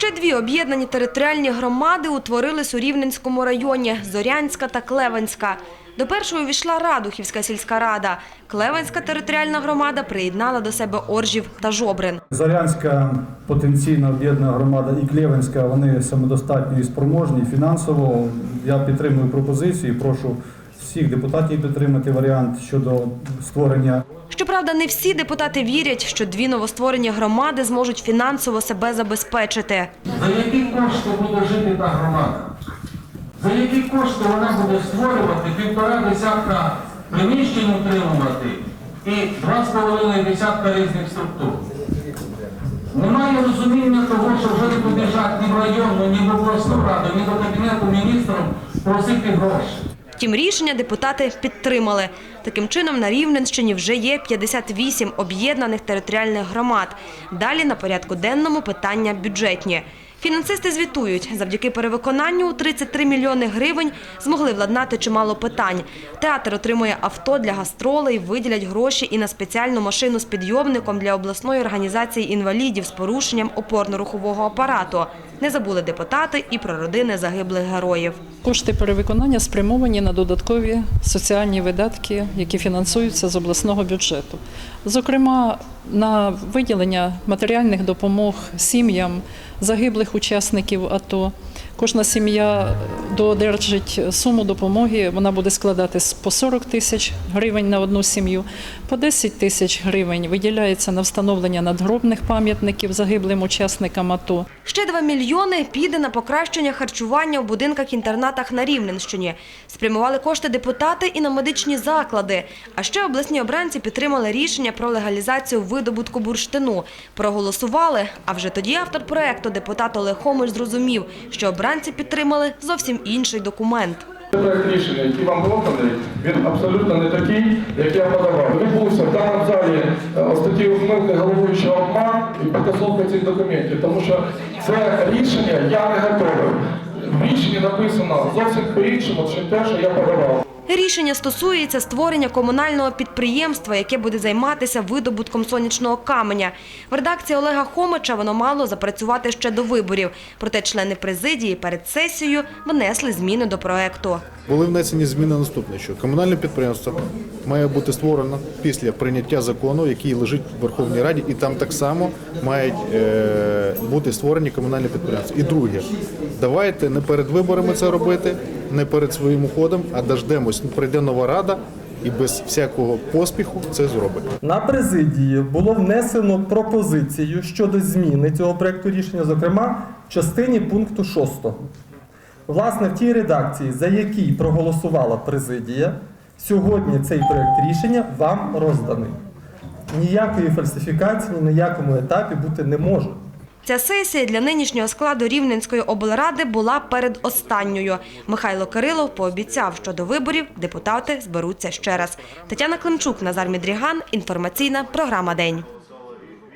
Ще дві об'єднані територіальні громади утворились у Рівненському районі – Зорянська та Клевенська. До першої увійшла Радухівська сільська рада. Клевенська територіальна громада приєднала до себе Оржів та Жобрин. Зарянська потенційна об'єднана громада і Клєвенська, вони самодостатні і спроможні фінансово. Я підтримую пропозицію і прошу всіх депутатів підтримати варіант щодо створення Щоправда, не всі депутати вірять, що дві новостворені громади зможуть фінансово себе забезпечити. За які кошти буде жити та громада? За які кошти вона буде створювати півтора десятка приміщень утримувати і два з половиною десятка різних структур? Немає розуміння того, що вже не побіжать ні в районну, ні в обласну раду, ні до кабінету міністрів просити гроші. Втім, рішення депутати підтримали. Таким чином, на Рівненщині вже є 58 об'єднаних територіальних громад. Далі на порядку денному питання бюджетні. Фінансисти звітують, завдяки перевиконанню у 33 мільйони гривень змогли владнати чимало питань. Театр отримує авто для гастролей, виділять гроші і на спеціальну машину з підйомником для обласної організації інвалідів з порушенням опорно-рухового апарату. Не забули депутати і про родини загиблих героїв. Кошти перевиконання спрямовані на додаткові соціальні видатки, які фінансуються з обласного бюджету. Зокрема, на виділення матеріальних допомог сім'ям загиблих учасників АТО. Кожна сім'я доодержить суму допомоги, вона буде складати по 40 тисяч гривень на одну сім'ю, по 10 тисяч гривень виділяється на встановлення надгробних пам'ятників загиблим учасникам АТО. Ще 2 мільйони піде на покращення харчування в будинках-інтернатах на Рівненщині. Спрямували кошти депутати і на медичні заклади. А ще обласні обранці підтримали рішення про легалізацію видобутку бурштину. Проголосували, а вже тоді автор проекту, депутат Олег Хомич, зрозумів, що обранці підтримали зовсім інший документ. Проект рішення, який вам поданий, він абсолютно не такий, як я подавав. Відбувся в даному залі е, статті ухмилки головуючого обман і підготовка цих документів, тому що це рішення я не готовий. В рішенні написано зовсім по-іншому, чим те, що я подавав. Рішення стосується створення комунального підприємства, яке буде займатися видобутком сонячного каменя. В редакції Олега Хомича воно мало запрацювати ще до виборів. Проте члени президії перед сесією внесли зміни до проекту. Були внесені зміни наступне, що комунальне підприємство має бути створено після прийняття закону, який лежить в Верховній Раді, і там так само мають е, бути створені комунальні підприємства. І друге, давайте не перед виборами це робити, не перед своїм уходом, а дождемось, прийде нова рада і без всякого поспіху це зробить. На президії було внесено пропозицію щодо зміни цього проекту рішення, зокрема в частині пункту 6. Власне, в тій редакції, за якій проголосувала президія, сьогодні цей проект рішення вам розданий. Ніякої фальсифікації ні на якому етапі бути не може. Ця сесія для нинішнього складу Рівненської облради була передостанньою. Михайло Кирилов пообіцяв, що до виборів депутати зберуться ще раз. Тетяна Климчук, Назар Мідріган. Інформаційна програма День.